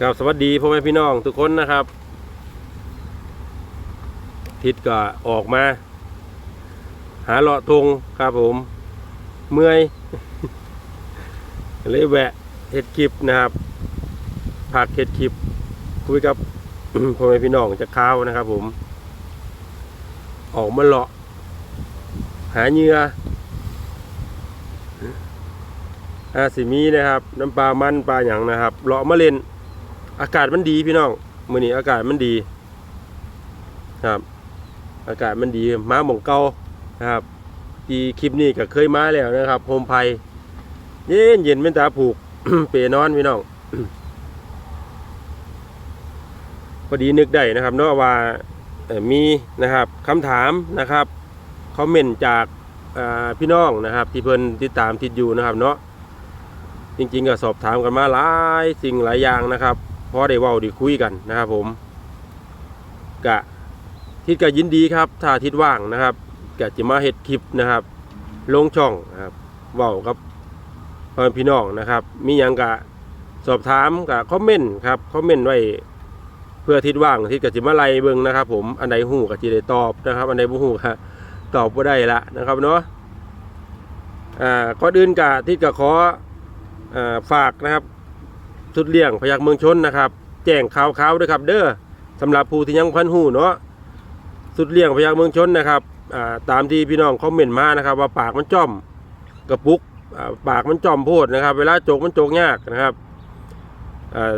กับสวัสดีพ่อแม่พี่น้องทุกคนนะครับ ทิศก็ออกมา หาเลาะทงครับผม เมื่อยเลยแวะเฮ็ดคลิปนะครับพักเฮ็ดคลิปคุยกับพ่อแม่พี่น้องจะข้าวนะครับผม ออกมาเลาะ หาเหยื่ออาสิมีนะครับ น้ำปลามันปลาหยังนะครับเลาะมาเล่น อากาศมันดีพี่น้องมื้อนี้อากาศมันดี ครับ อากาศมันดีมาหม่องเก่านะครับ ที่คลิปนี้ก็เคยมาแล้วนะครับโฮมไพเย็นเย็นเป็นตาผูก เปนอนพี่น้องพอดีนึกได้นะครับเนาะว่ามีนะครับคำถามนะครับคอมเมนต์จากพี่น้องนะครับ ที่เพิ่นติดตามติดอยู่นะครับเนาะจริงๆก็สอบถามกันมาหลายสิ่งหลายอย่างนะครับ พอได้เว้าได้คุยกันนะครับผมกะทิศก็ยินดีครับ ถ้าทิศว่างนะครับกะจะมาเฮ็ดคลิปนะครับ ลงช่องนะครับเว้ากับพ่อแม่พี่น้องนะครับ มีหยังกะสอบถามกะคอมเมนต์ครับคอมเมนต์ไว้เพื่อทิศว่างทิศกะจิมาไล่เบิ่งนะครับ ผมอันใดหูกะจิได้ตอบนะครับ อันใดบ่หูกะตอบบ่ได้ละนะครับเนาะอ่าก่อนอื่นกะทิศกะขออ่าฝากนะครับ สุดเลี่ยงพยักเมืองชนนะครับ แจ้งข่าวขาวด้วยครับ เด้อสำหรับผู้ที่ยังพันหูเนาะสุดเลี่ยงพยักเมืองชนนะครับาตามที่พี่น้องคอมเมนต์มานะครับ ว่าปากมันจ้อมกระปุกาปากมันจอมโพดนะครับ เวลาโจกมันโจกยากนะครับอ่า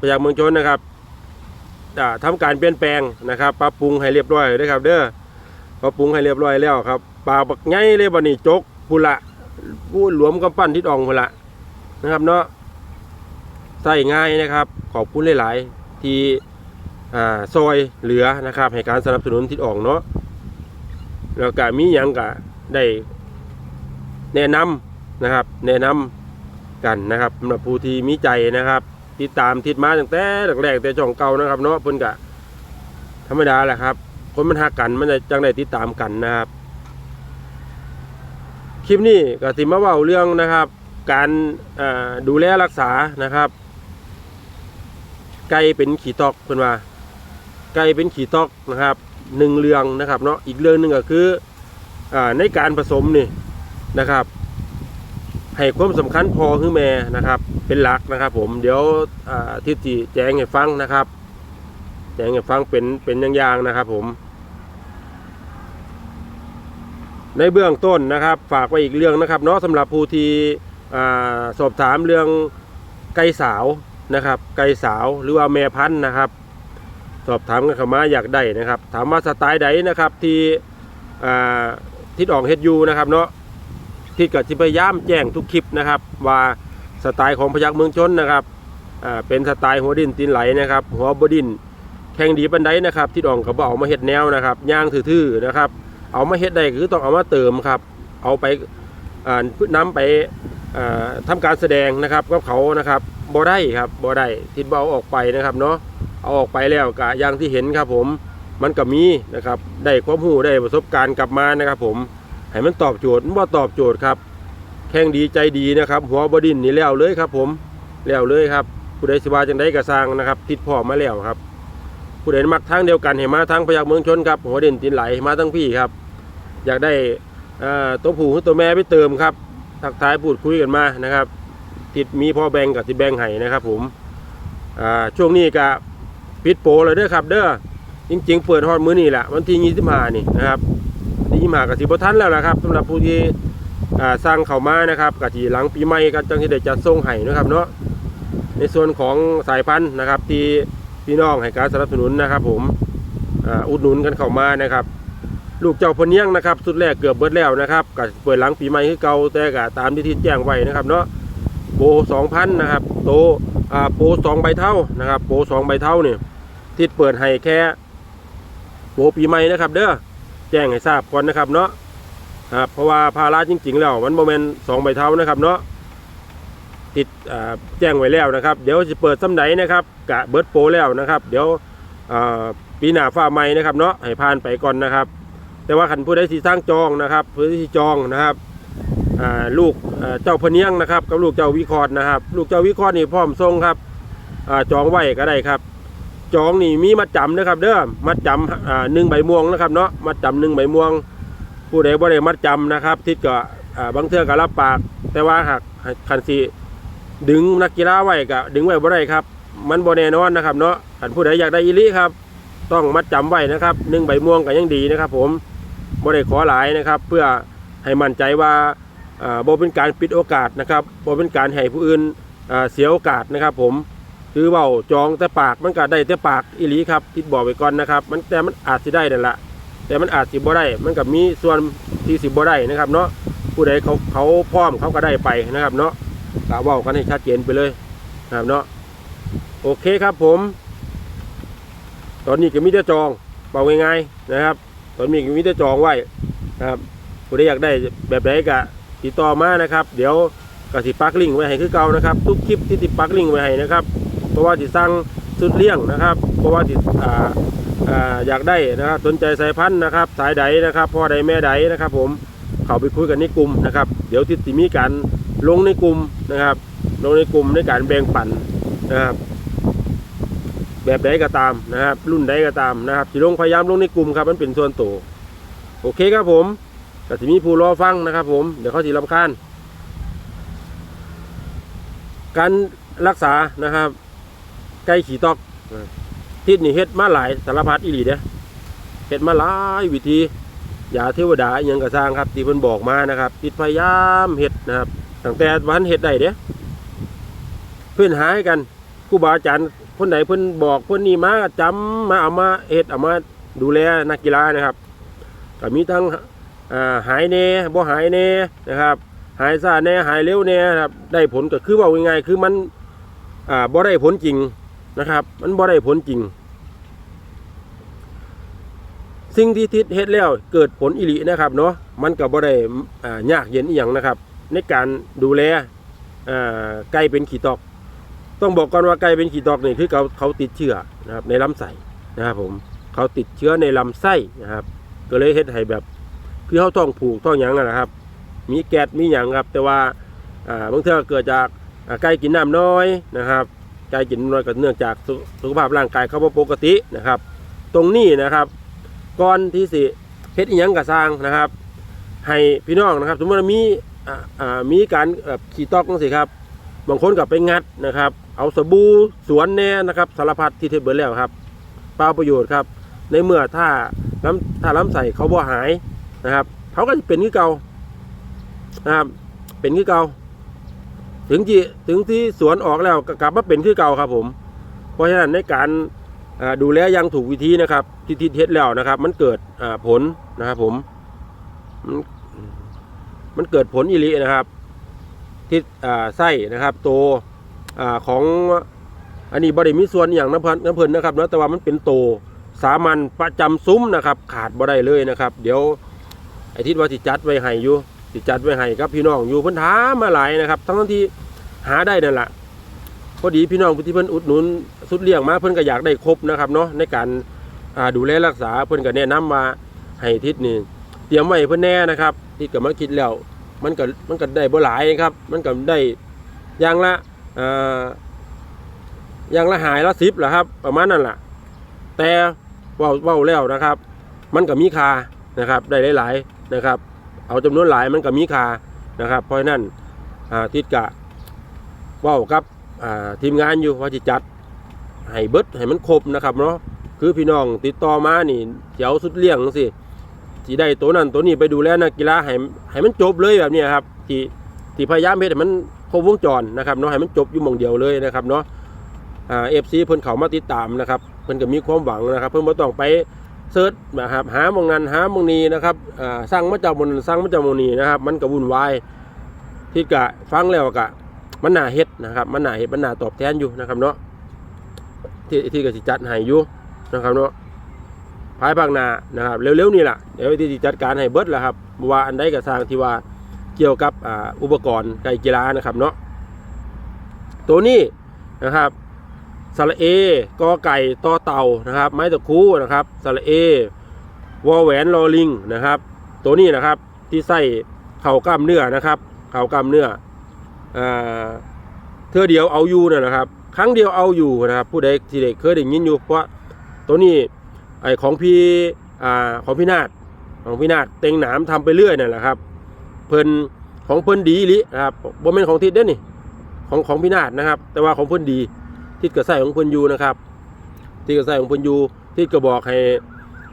พยักเมืองชนนะครับอ่าทำการเปลี่ยนแปลงนะครับปรับปรุงให้เรียบร้อยเลยครับ เด้อปรับปรุงให้เรียบร้อยแล้วครับปลาบักไงเลยบันนี้จกพุละพูดหลวมกำปั้นทิดอ่องพุละนะครับเนาะ ใส่ง่ายนะครับ ขอบคุณหลาย ๆ ที่อ่าซอยเหลือนะครับให้การสนับสนุนทิดอ่องเนาะแล้วก็มีหยังก็ได้แนะนำนะครับ แนะนำกันนะครับสำหรับผู้ที่มีใจนะครับติดตามทิดมาตั้งแต่แรกๆแต่ช่องเก่านะครับ เนาะเพิ่นกะธรรมดาแหละครับ คนมันหักกันมันจะจังได้ติดตามกันนะครับ คลิปนี้ก็สิมาเว้าเรื่องนะครับ การอ่าดูแลรักษานะครับ ไก่เป็นขี่ตอกเพิ่นว่า ไก่เป็นขี่ตอกนะครับหนึ่งเรื่องนะครับเนาะอีกเรื่องหนึ่งก็คืออ่าในการผสมนี่นะครับให้ความสำคัญพอคือแม่นะครับ เป็นหลักนะครับ ผมเดี๋ยวที่จีแจ้งให้ฟังนะครับ แจ้งให้ฟังเป็นเป็นอย่างๆนะครับ ผม ในเบื้องต้นนะครับ ฝากไว้อีกเรื่องนะครับเนาะสำหรับผู้ที่สอบถามเรื่องไก่สาว นะครับ ไก่สาวหรือว่าแม่พันธุ์นะครับ สอบถามกันเข้ามาอยากได้นะครับ ถามว่าสไตล์ใดนะครับที่ทิศออกเฮ็ดยูนะครับเนาะที่กับที่พยายามแจ้งทุกคลิปนะครับ ว่าสไตล์ของพยักเมืองชนนะครับเป็นสไตล์หัวดินตีนไหลนะครับ หัวบดินแข่งดีปันไดนะครับ ที่ดองกับเอามาเฮ็ดแนวนะครับย่างทื่อๆนะครับ เอามาเฮ็ดได้คือต้องเอามาเติมครับ เอาไปอ่าน้ำไป อ่าทำการแสดงนะครับกับเขานะครับบ่ได้ครับบ่ได้ทิศเบาออกไปนะครับเนาะเอาออกไปแล้วกะอย่างที่เห็นครับผมมันก็มีนะครับได้ความรู้ได้ประสบการณ์กลับมานะครับ ผมให้มันตอบโจทย์มันว่าตอบโจทย์ครับ แข่งดีใจดีนะครับ หัวบดินนี่แล้วเลยครับ ผมแล้วเลยครับผู้ใดสิว่าจังได้กระสร้างนะครับ ติดพ่อมาแล้วครับ ผู้ใดมักทางเดียวกันเห็นมาทางพยักเมืองชนครับหัวเด่นตินไหลมาทั้งพี่ครับ อยากได้ตัวผู้ตัวแม่ไปเติมครับ ทักทายพูดคุยกันมานะครับ ติดมีพ่อแบงกับติแบงไห้นะครับผมอ่าช่วงนี้ก็ปิดโปรเลยเด้อครับ เด้อจริง ๆ เปิดฮอดมื้อนี้แหละวันที่25นี่นะครับนี่มากับสิบทันแล้วนะครับสำหรับผู้ที่อ่าสร้างเขามานะครับกับที่หลังปีใหม่กันจังที่ได้จัดส่งให้นะครับเนาะในส่วนของสายพันธุ์นะครับ ที่พี่น้องให้การสนับสนุนนะครับ ผมอ,อุดหนุนกันเข้ามานะครับ ลูกเจ้าพเนียงนะครับสุดแรกเกือบเบิดแล้วนะครับกับเปิดหลังปีใหม่คือเก่าแต่ก็ตามที่ที่แจ้งไว้นะครับเนาะโปรสองพันนะครับโตอ่าโปรสองใบเท่านะครับโปรสองใบเท่าเนี่ยที่เปิดให้แค่โปรปีใหม่นะครับ เด้อแจ้งให้ทราบก่อนนะครับเนาะครับเพราะว่าภาระจริงๆแล้วมันโมเมนสองใบเท้านะครับเนาะติดอ่าแจ้งไว้แล้วนะครับ เดี๋ยวจะเปิดซ้ำไหนนะครับกะเบิร์ดโปรแล้วนะครับ เดี๋ยวอ่าปีหน้าฟ้าใหม่นะครับเนาะให้ผ่านไปก่อนนะครับ แต่ว่าขันผู้ใดที่สร้างจองนะครับผู้ใดที่จองนะครับลูกเจ้าพเนียงนะครับ กับลูกเจ้าวิคอร์ดนะครับ ลูกเจ้าวิคอร์ดนี่พร้อมส่งครับอจองไว้ก็ได้ครับ จองนี่มีมัดจำนะครับ เด้อมัดจำหนึ่งใบม่วงนะครับเนาะมัดจำหนึ่งใบม่วง ผู้ใดบ่ได้มัดจำนะครับ ทิศก็บางเทื่อก็รับปาก แต่ว่าหากคันสิดึงนักกีฬาไว้ก็ดึงไว้บ่ได้ครับ มันบ่แน่นอนนะครับเนาะคันผู้ใดอยากได้อีหลิครับ ต้องมัดจำไว้นะครับหนึ่งใบม่วงก็ยังดีนะครับ ผม บ่ได้ขอหลายนะครับ เพื่อให้มั่นใจว่าบ่เป็นการปิดโอกาสนะครับบ่เป็นการให้ผู้อื่นเสียโอกาสนะครับ ผมคือเว้าจองแต่ปากมันก็ได้แต่ปากอีหลีครับทิศบอกไว้ก่อนนะครับ มันแต่มันอาจสิได้นั่นแหละแต่มันอาจสิบ่ได้ มันก็มีส่วนที่สิบ่ได้นะครับ เนาะผู้ใดเขาเขาพร้อมเขาก็ได้ไปนะครับ เนาะกะเว้ากันให้ชัดเจนไปเลยนะครับเนาะโอเคครับผม ตอนนี้ก็มีแต่จองเบาง่ายๆนะครับ ตอนนี้ก็มีแต่จองไว้นะครับผู้ใดอยากได้แบบไหนก็ติดต่อมานะครับ เดี๋ยวกสิปักลิงไว้ให้คือเก่านะครับ ทุกคลิปที่ติดปักลิงไว้ให้นะครับ เพราะว่าติดสั่งสุดเลี่ยงนะครับ เพราะว่าติดอ่าอ่าอยากได้นะครับสนใจสายพันธุ์นะครับ สายใดนะครับพ่อใดแม่ใดนะครับ ผมเข้าไปคุยกันในกลุ่มนะครับ เดี๋ยวทิศมีการลงในกลุ่มนะครับ ลงในกลุ่มในการแบ่งปันนะครับ แบบใดก็ตามนะครับ รุ่นใดก็ตามนะครับสิลงพยายามลงในกลุ่มครับ มันเป็นส่วนตัวโอเคครับผมก็จะมีผู้รอฟังนะครับ ผมเดี๋ยวเขาสิรำคาญการรักษานะครับ ไก่ขี่ตอกทิศนี่เฮ็ดมาหลายสารพัดอีหลีเด้เฮ็ดมาหลายวิธียาเทวดาอหยังกระสร้างครับที่เพิ่นบอกมานะครับติดพยายามเฮ็ดนะครับตั้งแต่วันเฮ็ดได้เด้เพื่อนหาให้กันครูบาอาจารย์ คนไหนเพิ่นบอกเพิ่นนี่มาจำมาเอามาเฮ็ดเอามาดูแลนักกีฬานะครับก็มีทั้งหายแน่บ่หายแน่นะครับ หายซาแน่หายเร็วแน่ครับ ได้ผลก็คือว่าง่ายๆคือมันบ่ได้ผลจริงนะครับ มันบ่ได้ผลจริง สิ่งที่ทิศเฮ็ดแล้วเกิดผลอิรินะครับเนาะมันก็บ่ได้ยากเย็นอีหยังนะครับ ในการดูแลไก่เป็นขี้ตอก ต้องบอกก่อนว่าไก่เป็นขี้ตอกนี่คือเขาเขาติดเชื้อนะครับในลำไส้นะครับผมเขาติดเชื้อในลำไส้นะครับ ก็เลยเฮ็ดให้แบบคือเขาท้องผูกท้องหยังนะครับ มีแก๊สมีหยังครับ แต่ว่าอ่าบางเทื่อเกิดจากไก่กินน้ำน้อยนะครับใจกินน้อยก็เนื่องจากสุขภาพร่างกายเขาบ่ปกตินะครับ ตรงนี้นะครับก่อนที่สิเฮ็ดอีหยังก็สร้างนะครับ ให้พี่น้องนะครับ สมมติว่ามีมีการขี่ตอกจังซี่ครับ บางคนก็ไปงัดนะครับ เอาสบู่สวนแน่นะครับสารพัดที่เทศเบิดแล้วครับเปล่าประโยชน์ครับ ในเมื่อถ้าล้ำถ้าล้ำใส่เขาบ่หายนะครับ เขาก็จะเป็นคือเก่านะครับ เป็นคือเก่าถึงที่ถึงที่สวนออกแล้วก็กลับมาเป็นคือเก่าครับ ผม เพราะฉะนั้นในการดูแลยังถูกวิธีนะครับที่ที่เฮ็ดแล้วนะครับ มันเกิดผลนะครับ ผม มันมันเกิดผลอิรินะครับ ที่อ่าไส้นะครับโตวอ่าของอันนี้บริมีส่วนอย่างน้ำเพิ่นน้ำเพิ่นนะครับเนาะแต่ว่ามันเป็นโตวสามัญประจำซุ้มนะครับ ขาดบ่ได้เลยนะครับ เดี๋ยวไอที่ว่าสิจัดไว้ให้อยู่สิจัดไว้ให้ครับพี่น้องอยู่เพิ่นถามาหลายนะครับ ทั้งที่หาได้นั่นแหละพอดีพี่น้องที่เพิ่นอุดหนุนสุดเลี้ยงมาเพิ่นก็อยากได้ครบนะครับเนาะในการดูแลรักษาเพิ่นก็แนะนำมาให้ทิศนี่เตรียมไว้เพิ่นแน่นะครับทิศก็มาคิดแล้ว มันก็มันก็ได้บ่หลายครับ มันก็ได้อย่างละอ่าย่างละหายละสิบแหละครับ ประมาณนั้นแหละแต่เว้าเว้าแล้วนะครับ มันก็มีคานะครับ ได้หลายๆนะครับ เอาจำนวนหลายมันก็มีคานะครับ เพราะนั้นทิศกะเว้ากับทีมงานอยู่ว่าจะจัดให้เบิดให้มันครบนะครับเนาะคือพี่น้องติดต่อมานี่เจ้าสุดเลี้ยงสิ ที่ได้ตัวนั้นตัวนี้ไปดูแลนักกีฬาให้ให้มันจบเลยแบบนี้ครับที่ที่พยายามเฮ็ดให้มันครบวงจรนะครับเนาะให้มันจบอยู่มองเดียวเลยนะครับเนาะอ่าเอฟซีเพิ่นเขามาติดตามนะครับเพิ่นก็มีความหวังนะครับ เพิ่นบ่ต้องไปเซิร์ชนะครับหามองนั้นหามองนี้นะครับอ่าสร้างมาจากมนสร้างมาจากมงนีนะครับ มันก็วุ่นวายที่กะฟังแล้วกะมันหน่าเฮ็ดนะครับ มันหน่าเฮ็ดมันหน่าตอบแทนอยู่นะครับเนาะที่ที่ก็สิจัดให้อยู่นะครับเนาะ ภายภาคหน้านะครับเร็วๆนี่แหละเดี๋ยวที่จัดการให้เบิร์ดแหละครับว่าอันใดก็สร้างที่ว่าเกี่ยวกับอ่าอุปกรณ์ไกกีฬานะครับเนาะตัวนี้นะครับสระเอกอไก่ต่อเต่านะครับ ไม้ตะคูนะครับสระเอวอแหวนลอลิงนะครับ ตัวนี้นะครับที่ใส่เข่ากล้ามเนื้อนะครับ เข่ากล้ามเนื้ออ่าเทื่อเดียวเอาอยู่เนี่ยนะครับ ครั้งเดียวเอาอยู่นะครับ ผู้ใดที่ได้เคยได้ยินอยู่เพราะตัวนี้ ไอของพี่อ่าของพี่นาฏของพี่นาฏเต็งหนามทำไปเรื่อยนั่นแหละครับ เพิ่นของเพิ่นดีอีหลิครับบ่แม่นของทิศเด้อนี่ของของพี่นาฏนะครับ แต่ว่าของเพิ่นดีทิศกระใส่ของเพิ่นอยู่นะครับทิศกระใส่ของเพิ่นอยู่ทิศก็บอกให้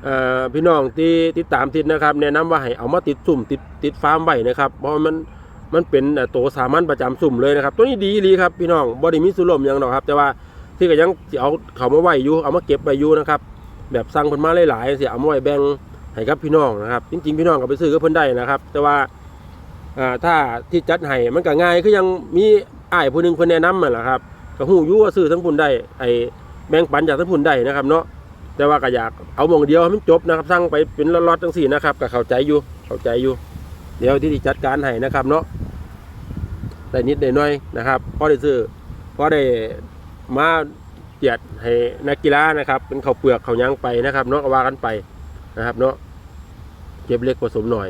เอ่อพี่น้องที่ติดตามทิศนะครับ แนะนำว่าให้เอามาติดสุ่มติดติดฟาร์มไว้นะครับเพราะมันมันเป็นตัวสามัญประจำสุ่มเลยนะครับ ตัวนี้ดีอีหลีครับพี่น้องบ่ได้มีสุลมยังดอกครับ แต่ว่าที่ก็ยังเอาเขามาไว้อยู่เอามาเก็บไว้อยู่นะครับ แบบสั่งเพิ่นมาหลายๆสิเอามาไว้แบ่งให้กับพี่น้องนะครับ จริง ๆ พี่น้องก็ไปซื้อกับเพิ่นได้นะครับ แต่ว่าอ่าถ้าที่จัดให้มันก็ง่ายคือยังมีอ้ายผู้หนึงเพิ่นแนะนำนั่นแหละครับก็ฮู้อยู่ว่าซื้อทั้งพุ่นได้ไอ้แบ่งปันจากทั้งพุ่นได้นะครับเนาะแต่ว่าก็อยากเอาหมองเดียวให้มันจบนะครับสั่งไปเป็นล็อตๆจังซี่นะครับก็เข้าใจอยู่เข้าใจอยู่ เดี๋ยวที่จัดการให้นะครับเนาะได้นิดได้หน้อยนะครับพอได้ซื้อพอได้มา เจียดให้นักกีฬานะครับเป็นเขาเปลือกเขายังไปนะครับเนาะว่ากันไปนะครับเนาะเก็บเล็กผสมหน่อย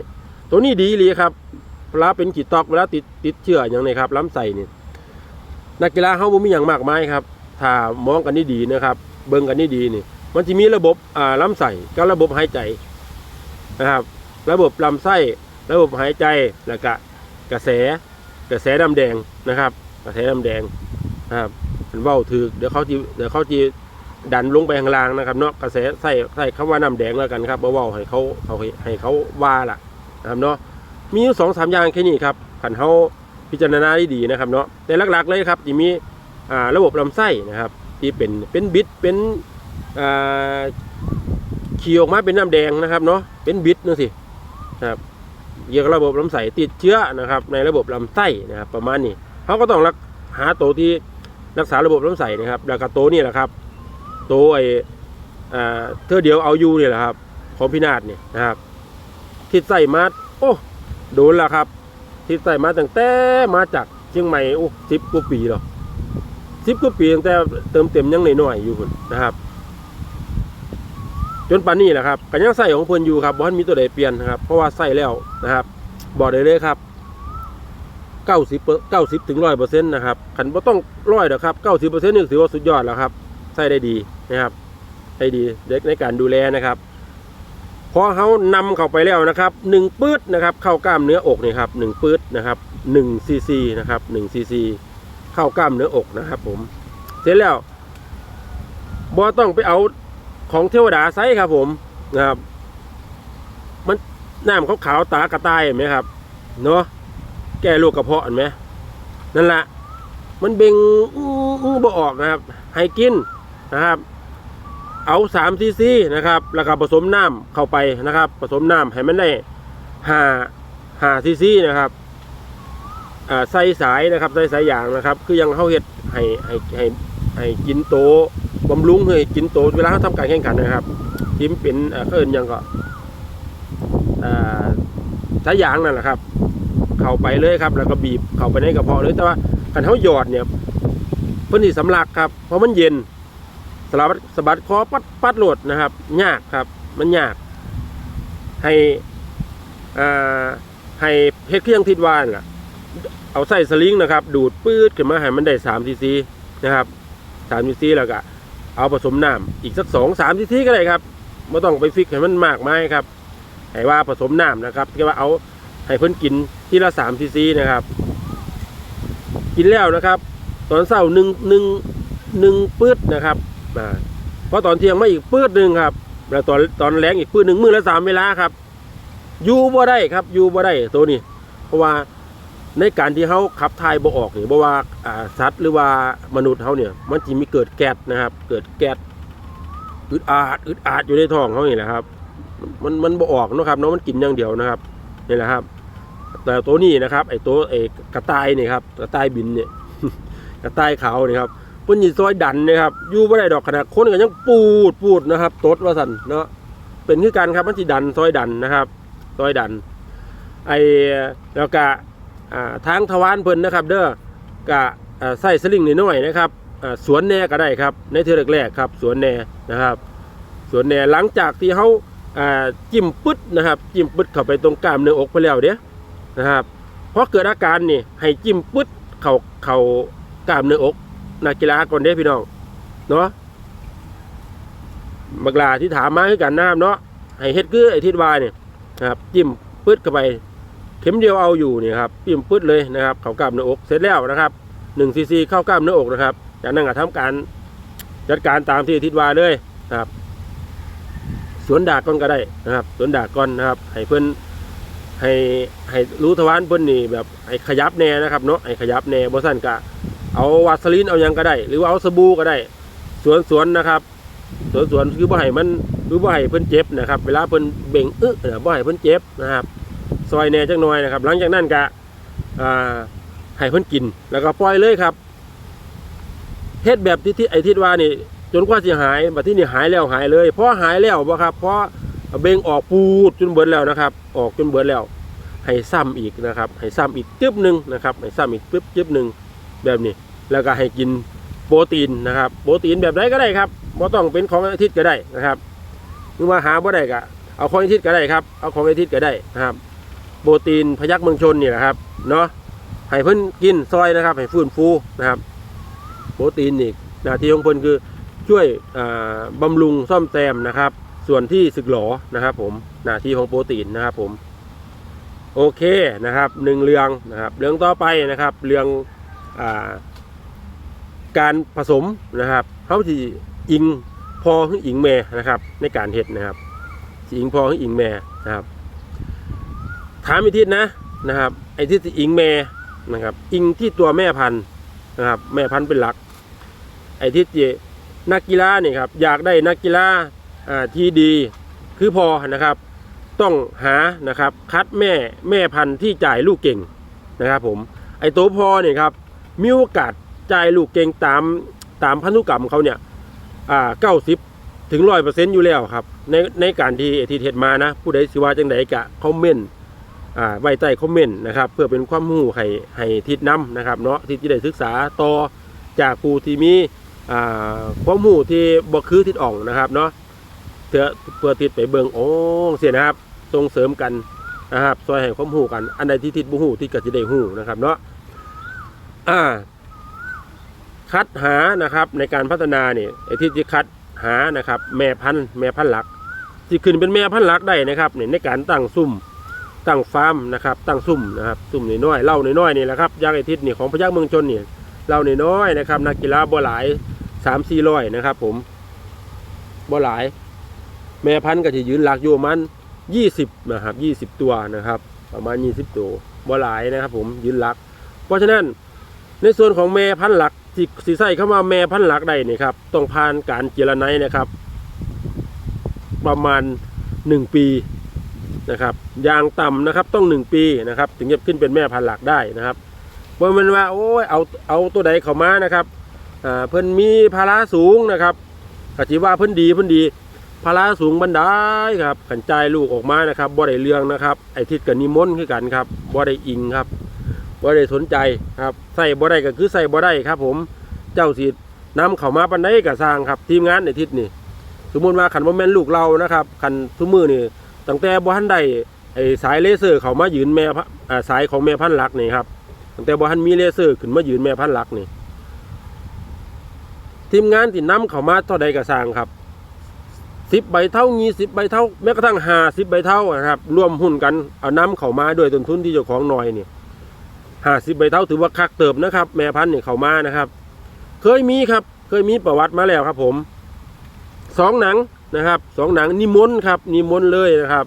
ตัวนี้ดีเลยครับเวลาเป็นขีตอกเวลาติดติดเชื้ออย่างนี้ครับล้ำใส่นี่นักกีฬาเขาบ่มีอย่างมากมายครับ ถ้ามองกันนี่ดีนะครับ เบิ่งกันนี่ดีนี่ มันจะมีระบบอ่าล้ำใส่กับระบบหายใจนะครับ ระบบลำไส้ระบบหายใจแล้วก็กระแสกระแสน้ำแดงนะครับ กระแสน้ำแดงนะครับ มันเว้าถือเดี๋ยวเขาจีเดี๋ยวเขาจีดันลงไปข้างล่างนะครับเนาะกระแสใส่ใส่คำว่าน้ำแดงแล้วกันครับเว้าให้เขาเขาให้เขาว่าล่ะนะครับเนาะมีอยู่สองสามอย่างแค่นี้ครับขันเขาพิจารณาได้ดีนะครับเนาะแต่หลักๆเลยครับจะมีอ่าระบบลำไส้นะครับที่เป็นเป็นบิดเป็นอ่าขี่ออกมาเป็นน้ำแดงนะครับเนาะเป็นบิดนั่นสิครับเกี่ยวกับระบบลำไส้ติดเชื้อนะครับ ในระบบลำไส้นะครับประมาณนี้เขาก็ต้องรักหาตัวที่ รักษาระบบลำไส้นะครับแล้วก็ตัวนี่แหละครับโตไอ้อ่าเธอเดียวเอาอยู่นี่แหละครับของพินาศนี่ยนะครับทิศใส่มาโอ้โดนแล้วครับทิศใส่มาตั้งแต่มาจากเชียงใหม่โอ้สิบกว่าปีแล้วสิบกว่าปีตั้งแต่เติมเต็มยังหน่อยๆอยู่คุณนะครับ จนป่านนี้แหละครับก็ยังใส่ของเพิ่นอยู่ครับบ่ทันมีตัวใดเปลี่ยนนะครับเพราะว่าใส่แล้วนะครับ บอกได้เลยครับ เก้าสิบเก้าสิบถึงร้อยเปอร์เซ็นต์นะครับขันบ่ต้องร้อยหรอกครับเก้าสิบเปอร์เซ็นต์นี่ถือว่าสุดยอดแล้วครับใส่ได้ดีนะครับได้ดีเด็กในการดูแลนะครับพอเขานำเข้าไปแล้วนะครับหนึ่งปื๊ดนะครับ เข้ากล้ามเนื้ออกนี่ครับหนึ่งปื๊ดนะครับหนึ่งซีซีนะครับหนึ่งซีซีเข้ากล้ามเนื้ออกนะครับผม เสร็จแล้วบ่ต้องไปเอาของเทวดาไซส์ครับผมนะครับ มันน้ำขาวๆตากระต่ายเห็นไหมครับ เนาะ แก้โรคกระเพาะเห็นไหมนั่นแหละมันเบ่งอื้บ่ออกนะครับ ให้กินนะครับ เอาสามซีซีนะครับแล้วก็ผสมน้ำเข้าไปนะครับ ผสมน้ำให้มันได้ห้าห้าซีซีนะครับใส่สายนะครับใส่สายยางนะครับ คือยังเข้าเห็ดให้ให้ให้ให้กินโตบำรุงให้กินโตเวลาเขาทำการแข่งขันนะครับทีมเป็นเอ่อเขาเอินยังก็อ่า สายยางนั่นแหละครับ เข้าไปเลยครับ แล้วก็บีบเข้าไปในกระเพาะเลยแต่ว่าคันเขาหยอดเนี่ยเพิ่นสิสำลักครับ เพราะมันเย็นสลับสะบัดคอปัดปัดโหลดนะครับ ยากครับ มันยาก ให้อ่าให้เฮ็ดเครื่องทิดวานล่ะ เอาใส่สลิงนะครับ ดูดปื๊ดขึ้นมาให้มันได้สามซีซีนะครับสามซีซีแล้วก็เอาผสมน้ำอีกสักสองสามซีซีก็ได้ครับไม่ต้องไปฟิกให้มันมากมายครับ ให้ว่าผสมน้ำนะครับแค่ว่าเอาให้เพิ่นกินทีละสามซีซีนะครับ กินแล้วนะครับ ตอนเช้าหนึ่งหนึ่งหนึ่งปื๊ดนะครับอ่าพอตอนเที่ยงไมาอีกปื๊ดหนึ่งครับ แล้วตอนตอนแรงอีกปื๊ดหนึ่งมือละสามเวลาครับอยู่บ่ได้ครับอยู่บ่ได้ตัวนี้ เพราะว่าในการที่เขาขับถ่ายบ่ออกเนี่บ่ว่าอ่าสัตว์หรือว่ามนุษย์เขาเนี่ย มันจะมีเกิดแก๊สนะครับ เกิดแก๊สอึดอาดอึดอาดอยู่ในท้องเขานี่แหละครับ มันมันบ่ออกนะครับเนาะมันกินอย่างเดียวนะครับนี่แหละครับ แต่ตัวนี้นะครับไอ้ตัวไอ้กระต่ายนี่ครับกระต่ายบินเนี่ยกระต่ายขาวนี่ครับเพิ่นสิซอยดันนะครับอยู่บ่ได้ดอกขนาดคนก็ยังปูดปูดนะครับตดว่าซั่นเนาะเป็นคือกันครับมันสิดันซอยดันนะครับซอยดัน ไอ้แล้วก็ทางทวารเพิ่นนะครับ เด้อกะใส่สลิงนิดหน่อยนะครับสวนแหน่ก็ได้ครับ ในเทือกแรกครับ สวนแหน่นะครับ สวนแหน่หลังจากที่เขา จิ้มปึ๊ดนะครับ จิ้มปึ๊ดเข้าไปตรงกล้ามเนื้ออกไปแล้วเด้นะครับพอเกิดอาการนี่ให้จิ้มปึ๊ดเข้าเข้ากล้ามเนื้ออกนักกีฬาก่อนเด้พี่น้องเนาะบักลาที่ถามมาคือกันนะครับเนาะให้เฮ็ดคือไอ้ทิศวายเนี่ยนะครับ จิ้มปึ๊ดเข้าไปเข็มเดียวเอาอยู่เนี่ยครับจิ้มปึ๊ดเลยนะครับ เข่ากล้ามเนื้ออกเสร็จแล้วนะครับหนึ่งซีซีเข้ากล้ามเนื้ออกนะครับจากนั้นก็ทำการจัดการตามที่ทิศวายเลยนะครับ สวนดากก่อนก็ได้นะครับ สวนดากก่อนนะครับ ให้เพิ่อนให้ให้รู้ทวารเพิ่อนนี่แบบให้ขยับแน่นะครับเนาะให้ขยับแน่บ่ซั่นก็เอาวาสลีนเอายังก็ได้ หรือว่าเอาสบู่ก็ได้ สวนสวนนะครับสวนสวนคือบ่ให้มันคือบ่ให้เพิ่นเจ็บนะครับ เวลาเพิ่นเบ่งอึเออบ่ให้เพิ่นเจ็บนะครับ ซอยแหน่จักหน่อยนะครับ หลังจากนั้นก็ให้เพิ่นกินแล้วก็ปล่อยเลยครับเฮ็ดแบบที่ที่ไอทิศว่านี่ จนกว่าสิหายบัดที่นี่หายแล้วหายเลยเพราะหายแล้วบ่ครับ เพราะเบ่งออกปูดจนเบิดแล้วนะครับ ออกจนเบิดแล้ว ให้ซ้ำอีกนะครับให้ซ้ำอีกจึ๊บหนึ่งนะครับให้ซ้ำอีกปึ๊บจึ๊บหนึ่งแบบนี้ แล้วก็ให้กินโปรตีนนะครับ โปรตีนแบบไหนก็ได้ครับบ่ต้องเป็นของอาทิตย์ก็ได้นะครับหรือว่าหาบ่ได้ก็เอาของอาทิตย์ก็ได้ครับเอาของอาทิตย์ก็ได้นะครับ โปรตีนพยักเมืองชนนี่แหละครับเนาะให้เพิ่นกินซอยนะครับ ให้ฟื้นฟูนะครับ โปรตีนนี่หน้าที่ของเพิ่นคือ ช่วยบำรุงซ่อมแซมนะครับ ส่วนที่สึกหรอนะครับ ผมหน้าที่ของโปรตีนนะครับ ผม โอเคนะครับหนึ่งเรืองนะครับ เรื่องต่อไปนะครับ เรื่องอาการผสมนะครับเขาที่อิงพอหรืออิงแม่นะครับ ในการเห็ดนะครับสิอิงพอหรืออิงแม่นะครับถามอีกทีนะนะครับไอ้ที่สิอิงแม่นะครับ อิงที่ตัวแม่พันธุ์นะครับ แม่พันธุ์เป็นหลัก ไอ้ที่ นักกีฬาเนี่ยครับอยากได้นักกีฬาที่ดีคือพอนะครับ ต้องหานะครับคัดแม่แม่พันธุ์ที่จ่ายลูกเก่งนะครับผมไอ้ตัวพอเนี่ยครับมีโอกาสจ่ายลูกเก่งตามตามพันธุกรรมเขาเนี่ยอ่าเก้าสิบถึงร้อยเปอร์เซ็นต์อยู่แล้วครับในในการที่ไอ้ที่เห็ดมานะ ผู้ใดสิว่าจังไดกะคอมเมนต์อ่าไว้ใต้คอมเมนต์นะครับ เพื่อเป็นความรู้ให้ให้ทิศนำนะครับเนาะที่จะได้ศึกษาต่อจากผู้ที่มี ความหูที่บ่คือทิศอ่องนะครับเนาะเพื่อเพื่อทิศไปเบิงโอ้เสียนะครับส่งเสริมกันนะครับซอยให้ความหูกัน อันใดที่ทิศบ่หูที่ก็สิได้หูนะครับเนาะอ่าคัดหานะครับในการพัฒนาเนี่ยไอ้ที่จะคัดหานะครับ แม่พันธุ์แม่พันธุ์หลักที่ขึ้นเป็นแม่พันธุ์หลักได้นะครับเนี่ยในการตั้งซุ่มตั้งฟาร์มนะครับ ตั้งซุ่มนะครับซุ่มน้อยๆเล่าน้อยๆนี่แหละครับยางไอทิศนี่ของพระยักเมืองชนเนี่ยเราในน้อยๆนะครับนักกีฬาบ่หลาย สามสี่ร้อยนะครับ ผมบ่หลาย แม่พันธุ์ก็จะยืนหลักอยู่มันยี่สิบนะครับยี่สิบตัวนะครับ ประมาณยี่สิบตัวบ่หลายนะครับ ผมยืนหลัก เพราะฉะนั้นในส่วนของแม่พันธุ์หลักที่สีใส่เข้ามาแม่พันธุ์หลักได้นี่ครับต้องผ่านการเจรไนนะครับ ประมาณหนึ่งปีนะครับอย่างต่ำนะครับต้องหนึ่งปีนะครับ ถึงจะขึ้นเป็นแม่พันธุ์หลักได้นะครับบ่แมันว่าโอ้ยเอาเอาตัวใดเข้ามานะครับ อ่าเพิ่นมีภาระสูงนะครับก็สิว่าเพิ่นดีเพิ่นดี ภาระสูงบันไดครับขันใจลูกออกมานะครับบ่ได้เรื่องนะครับ ไอ้ทิศกับนิมนต์คือกันครับบ่ได้อิงครับบ่ได้สนใจครับใส่บ่ได้ก็คือใส่บ่ได้ครับ ผมเจ้าสินำเข้ามาปานใดก็สร้างครับ ทีมงานในทิศนี่สมมุติว่าขันบ่แม่นลูกเรานะครับขันทุกมือนี่ตั้งแต่บ่ทันได้ไอ้สายเลเซอร์เขามายืนแม่สายของแม่พันหลักนี่ครับตั้งแต่บ่ทันมีเลเซอร์ขึ้นมายืนแม่พันหลักนี่ ทีมงานที่นำเข้ามาเท่าใดก็สร้างครับสิบใบเท่ายี่สิบใบเท่าแม้กระทั่งห้าสิบใบเท่านะครับรวมหุ้นกันเอานำเข้ามาด้วยต้นทุนที่เจ้าของหน่อยเนี่ยห้าสิบใบเท่าถือว่าคักเติบนะครับ แม่พันธุ์เนี่ยเข้ามานะครับ เคยมีครับ เคยมีประวัติมาแล้วครับ ผมสองหนังนะครับสองหนังนิมนต์ครับนิมนต์เลยนะครับ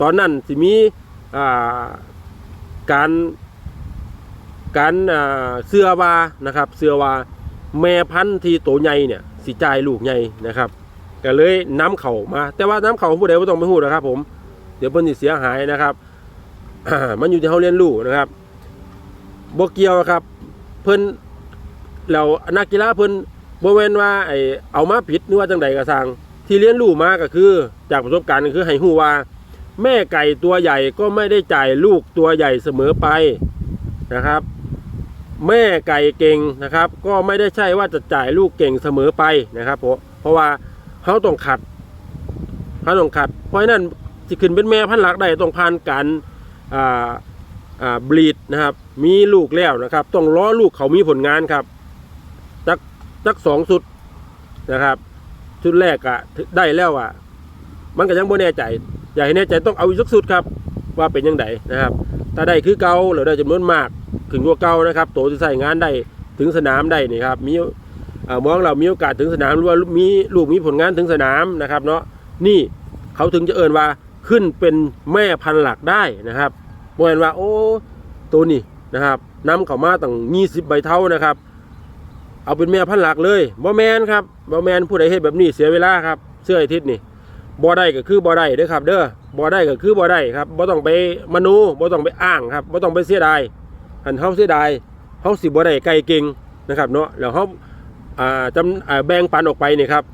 ตอนนั้นสิมีอ่าการการเสื้อวานะครับ เสื้อวา แม่พันธุ์ที่โตใหญ่เนี่ยสิจ่ายลูกใหญ่นะครับก็เลยน้ำเข่ามา แต่ว่าน้ำเข่าผู้ใดไม่ต้องไปพูดนะครับ ผม เดี๋ยวเพิ่นสิเสียหายนะครับมันอยู่ที่เขาเรียนรู้นะครับบเกียวครับ เพิ่นแล้วนักกีฬาเพิ่นบ่แม่นว่าไอเอามาผิดหรือว่าจังใดก็สร้างที่เรียนรู้มาก็คือ จากประสบการณ์ก็คือให้ฮู้ว่า แม่ไก่ตัวใหญ่ก็ไม่ได้จ่ายลูกตัวใหญ่เสมอไปนะครับ แม่ไก่เก่งนะครับ ก็ไม่ได้ใช่ว่าจะจ่ายลูกเก่งเสมอไปนะครับเพราะเพราะว่าเขาต้องขัดเขาต้องขัด เพราะนั้นที่ขึ้นเป็นแม่พันธุ์หลักได้ต้องผ่านการอ่าอ่าบลีดนะครับ มีลูกแล้วนะครับ ต้องล้อลูกเขามีผลงานครับจักสองสุดนะครับชุดแรกอะได้แล้วอะมันก็ยังบ่แน่ใจ อยากให้แน่ใจต้องเอาอีกสักสุดครับ ว่าเป็นยังไงนะครับ ถ้าได้คือเก่าหรือได้จำนวนมาก ถึงกว่าเก่านะครับโตจะใส่งานได้ถึงสนามได้นี่ครับมีมองเรามีโอกาสถึงสนามหรือว่ามีลูกมีผลงานถึงสนามนะครับเนาะนี่เขาถึงจะเอินว่าขึ้นเป็นแม่พันหลักได้นะครับโมเห็นว่าโอ้ตัวนี้นะครับน้ำเขามาตั้งยี่สิบใบเท่านะครับ เอาเป็นแม่พันหลักเลยบ่แมนครับบ่แมนผู้ใดเฮ็ดแบบนี้เสียเวลาครับเสื้อไอาทิตย์นี่บ่ได้ก็คือบ่ได้เด้อครับ เด้อบ่ได้ก็คือบ่ได้ครับบ่ต้องไปมโนบ่ต้องไปอ้างครับบ่ต้องไปเสียดาย หันเฮาเสียดายเฮาสิบ่ได้ไกลเก่งนะครับเนาะแล้วเฮาอ่าจำแบ่งปันออกไปนี่ครับ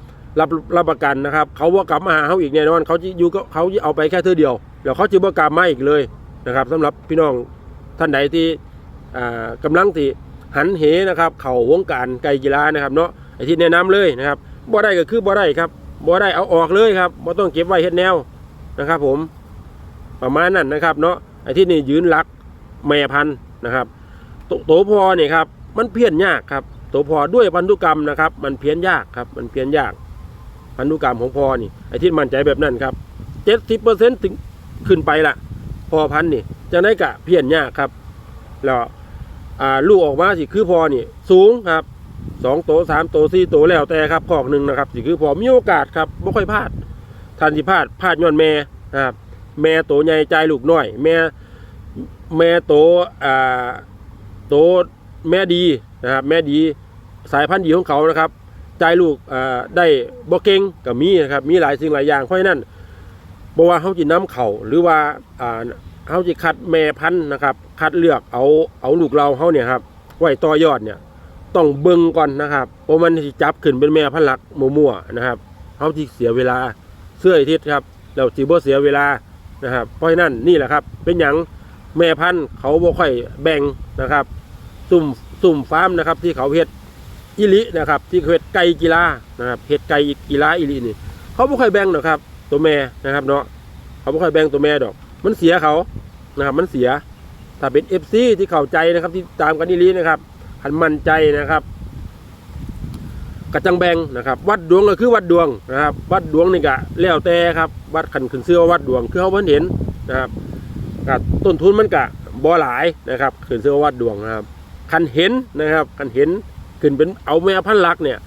รับรับประกันนะครับเขาบ่ากลับมาหาเฮาอีกแน่นอนเขาจะอยู่ก็เขาจะเอาไปแค่เทื่อเดียวแล้วเขาจะบ่กลับมาอีกเลยนะครับสำหรับพี่น้องท่านใดที่อ่ากำลังที่หันเหนะครับ เข่าวงการไก่กีฬานะครับเนาะไอที่แนะนำเลยนะครับบ่ได้ก็คือบ่ได้ครับบ่ได้เอาออกเลยครับบ่ต้องเก็บไว้เฮ็ดแนวนะครับ ผมประมาณนั้นนะครับ เนาะไอที่นี่ยืนหลักแม่พันธุ์ นะครับโตตพอเนี่ยครับมันเพี้ยนยากครับโตพอด้วยพันธุกรรมนะครับ มันเพี้ยนยากครับ มันเพี้ยนยาก พันธุกรรมของพอนี่ไอที่มั่นใจแบบนั้นครับเจ็ดสิบเปอร์เซ็นต์ถึงขึ้นไปละพอพันธุ์นี่จะได้กะเพี้ยนยากครับแล้วลูกออกมาสิคือพอนี่ สูงครับสองโตสามโตสี่โตแล้วแต่ครับขอกหนึ่งนะครับสิคือพอมีโอกาสครับไม่ค่อยพลาดทันสิพลาดพลาดย้อนแม่ครับแม่โตใหญ่ใจลูกน้อย แม่ แม่โตอ่าโตแม่ดีนะครับแม่ดีสายพันธุ์ดีของเขานะครับใจลูกอ่าได้บ่เก่งกับมีนะครับมีหลายสิ่งหลายอย่างเพราะนั้นบอว่าเขาจิน้ำเข่าหรือว่าอ่าเขาจะคัดแม่พันธุ์นะครับ คัดเลือกเอาเอาลูกเราเขาเนี่ยครับไว้ต่อยอดเนี่ยต้องเบิ่งก่อนนะครับเพราะมันสิจับขึ้นเป็นแม่พันธุ์หลักมั่วๆนะครับเขาที่เสียเวลาเสื้อไอทิศครับแล้วสิบ่เสียเวลานะครับเพราะฉะนั้นนี่แหละครับเป็นอย่าง แม่พันธุ์เขาบ่ค่อยแบ่งนะครับ ซุ่มซุ่มฟาร์มนะครับ ที่เขาเฮ็ดอิลินะครับ ที่เขาเฮ็ดไก่กีฬานะครับเฮ็ดไก่กีฬาอิลินี่ เขาบ่ค่อยแบ่งหรอกครับ ตัวแม่นะครับเนาะเขาบ่ค่อยแบ่งตัวแม่ดอก มันเสียเขานะครับ มันเสีย ถ้าเป็นเอฟซีที่เข้าใจนะครับ ที่ตามกันนี่ลีนะครับหันมั่นใจนะครับกระจังแบงนะครับ วัดดวงก็คือวัดดวงนะครับ วัดดวงนี่กะแล้วแต่ครับ วัดขันขึ้นเสื้อวัดดวงคือเขาเพิ่นเห็นนะครับ กต้นทุนมันกะบ่หลายนะครับขึ้นเสื้อวัดดวงนะครับคันเห็นนะครับคันเห็นขึ้นเป็นเอาแม่พันลักเนี่ย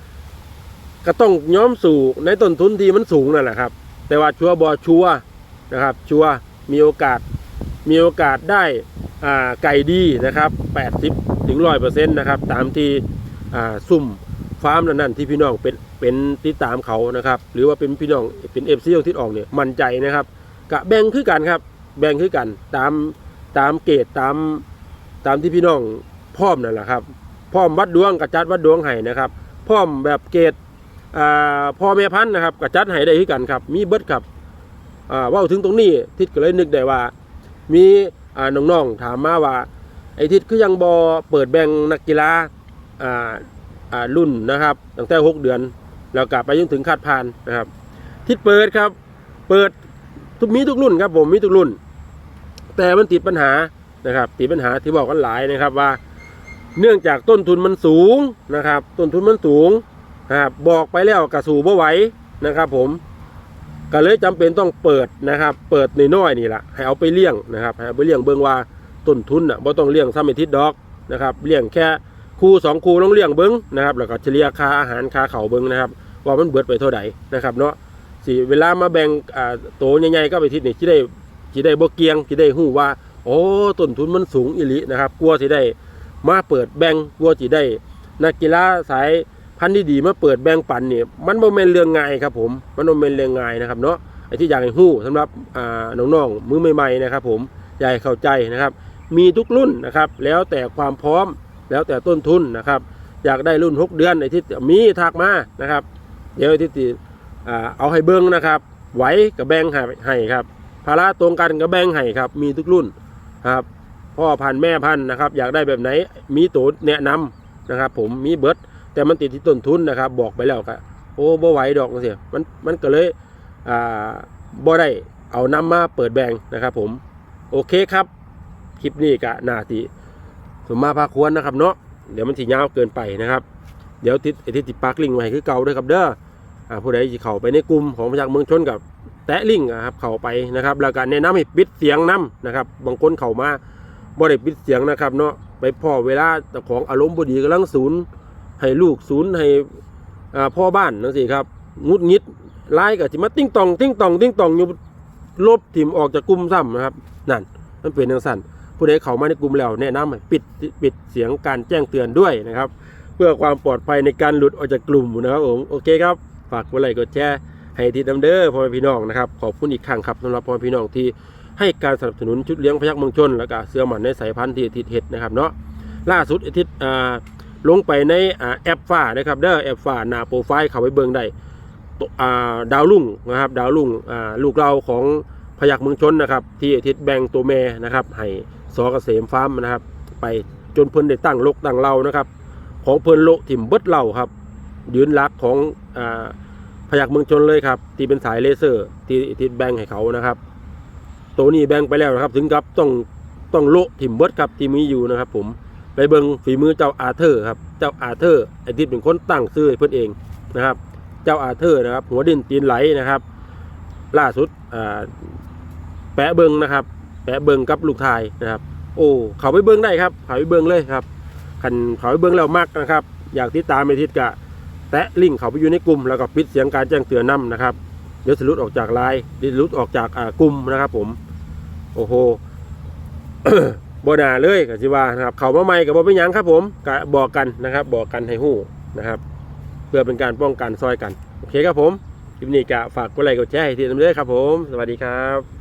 ก็ต้องย้อมสู่ในต้นทุนที่มันสูงนั่นแหละครับ แต่ว่าชัวบอชัวนะครับ ชัวมีโอกาสมีโอกาสได้อ่าไก่ดีนะครับ 80ถึง100%นะครับตามที่อ่าซุ่มฟาร์มนั่นที่พี่น้องเป็นเป็นติดตามเขานะครับ หรือว่าเป็นพี่น้องเป็นเอฟซีของทิศออกเนี่ยมั่นใจนะครับกะแบ่งคือกันครับ แบ่งคือกันตามตามเกตตามตามที่พี่น้องพร้อมนั่นแหละครับพร้อมวัดดวงกระจัดวัดดวงให้นะครับพร้อมแบบเกตพ่อแม่พันธุ์นะครับกระจัดให้ได้คือกันครับ มีเบิดครับอ่าว่าถึงตรงนี้ทิศก็เลยนึกได้ว่า มีน้องๆถามมาว่าไอ้ทิศคือยังบอเปิดแบ่งนักกีฬาาารุ่นนะครับตั้งแต่ 6 เดือน แล้วกลับไปจนถึงคาดผ่านนะครับ ทิศเปิดครับ เปิด ทุกมีทุกรุ่นครับผมมีทุกรุ่น แต่มันติดปัญหานะครับติดปัญหาที่บอกกันหลายนะครับว่า เนื่องจากต้นทุนมันสูงนะครับ ต้นทุนมันสูงนะครับบอกไปแล้วกระสูบ่ไหวนะครับ ผมก็เลยจำเป็นต้องเปิดนะครับ เปิดในน้อยๆนี่แหละให้เอาไปเลี้ยงนะครับให้เอาไปเลี้ยงเบิ่งว่าต้นทุนอะบ่ต้องเลี้ยงซ้ำไอทิศดอกนะครับเลี้ยงแค่คู่สองคู่ต้องเลี้ยงเบิ่งนะครับ แล้วก็เฉลี่ยค่าอาหารค่าเขาเบิ่งนะครับ ว่ามันเบิดไปเท่าใดนะครับเนาะ สิเวลามาแบ่งอ่าโตใหญ่ๆก็ไปทิศนี่สิได้สิได้บ่เกียงสิได้ฮู้ว่า โอ้ต้นทุนมันสูงอีหลีนะครับกลัวสิได้มาเปิดแบ่งกลัวสิได้ นักกีฬาสายพันธุ์ที่ดีมาเปิดแบ่งปันเนี่ยมันโมเมนเรื่องง่ายครับผมมันโมเมนเรื่องง่ายนะครับเนาะไอ้ที่อยากให้หู้สำหรับอ่าน้องๆมือใหม่ๆนะครับ ผมอยากให้เข้าใจนะครับ มีทุกรุ่นนะครับ แล้วแต่ความพร้อมแล้วแต่ต้นทุนนะครับ อยากได้รุ่น 6 เดือนไอ้ที่มีทักมานะครับ เดี๋ยวไอ้ที่ติอ่า เอาให้เบิ้งนะครับ ไหวกับแบงให้ครับภาระตรงกันกับแบงให้ครับ มีทุกรุ่นครับพ่อพันแม่พันนะครับ อยากได้แบบไหนมีตัวแนะนำนะครับ ผมมีเบิร์ดแต่มันติดที่ต้นทุนนะครับ บอกไปแล้วครับโอ้บ่ไหวดอกเสียมันมันก็เลยอ่าบ่ได้เอานำมาเปิดแบงนะครับผมโอเคครับ คลิปนี้ก็นาทีสมมาพาควรนะครับเนาะเดี๋ยวมันสิยาวเกินไปนะครับ เดี๋ยวติดไอ้ที่ติดปากลิงไว้ให้คือเก่าเด้วยครับเด้อ ผู้ใดที่เข้าไปในกลุ่มของพยักเมืองชนกับแตะลิงก์อะครับเข้าไปนะครับ แล้วก็แนะนำให้ปิดเสียงนํนะครับ บางคนเข้ามาบ่ได้ปิดเสียงนะครับเนาะไปพ่อเวลาเจ้าของอารมณ์บ่ดีกำลังศูนย์ให้ลูกศูนย์ให้พ่อบ้านจังซี่ครับงุดงิดไล่ก็สิมาติ้งตองติ้งตองติ้งตองอยู่ลบถิ่มออกจากกลุ่มซ้ำนะครับนั่นมันเป็นจังซั่นผู้ใดเข้ามาในกลุ่มแล้วแนะนำให้ปิดปิดเสียงการแจ้งเตือนด้วยนะครับ เพื่อความปลอดภัยในการหลุดออกจากกลุ่มนะครับผมโอเคครับ ฝากกดไลค์กดแชร์ให้ทีดำเด้อพ่อแม่พี่น้องนะครับขอบคุณอีกครั้งครับสำหรับพ่อแม่พี่น้องที่ให้การสนับสนุนชุดเลี้ยงพยักเมืองชน แล้วก็เสื้อหมันในสายพันธุ์ที่ทิศเห็ดนะครับเนาะล่าสุดอาทิตย์อ่าลงไปในอแอปฟ้านะครับเด้อแอปฟ้าหน้าโปรไฟล์เข้าไปเบิ่งได้ดาวลุ่งนะครับดาวลุ่งลูกเราของพยักเมืองชนนะครับที่อาทิตย์แบ่งตัวแม่นะครับให้สอกเกษมฟาร์มนะครับไปจนเพิ่นได้ตั้งลกตั้งเรานะครับ ของเพิ่นโลถิ่มเบิดเหล่าครับ ยืนรักของ พยักเมืองชนเลยครับ ที่เป็นสายเลเซอร์ที่ที่แบงให้เขานะครับ ตัวนี้แบงไปแล้วนะครับ ถึงกับต้องต้องโละถิ่มเบิร์ดครับที่มีอยู่นะครับ ผมไปเบิงฝีมือเจ้าอาเธอร์ครับเจ้าอาเธอร์ไอที่เป็นคนตั้งซื้อเพื่อนเองนะครับ เจ้าอาเธอร์นะครับ หัวดินตีนไหลนะครับ ล่าสุดแปะเบิงนะครับ แปะเบิงกับลูกชายนะครับ โอ้เขาไปเบิงได้ครับเขาไปเบิงเลยครับคันเขาไปเบิ้งแล้วมากนะครับ อยากติดตามไปทิศกะ แตะลิงก์เขาไปอยู่ในกลุ่มแล้วก็ปิดเสียงการแจ้งเตือนนํนะครับ เดี๋ยวสลุดออกจากไลน์ดี๋ยวสลุดออกจากกลุ่มนะครับ ผม โอ้โหบ่นาเลยก็สิว่านะครับ เขามาใหม่กับบ่เป็นหยังครับ ผมกบอกกันนะครับ บอกกันให้ฮู้นะครับ เพื่อเป็นการป้องกันซอยกัน โอเคครับผมคลิปนี้ก็ฝากกดไลค์กดแชร์ให้ทีนึงด้วยครับ ผม สวัสดีครับ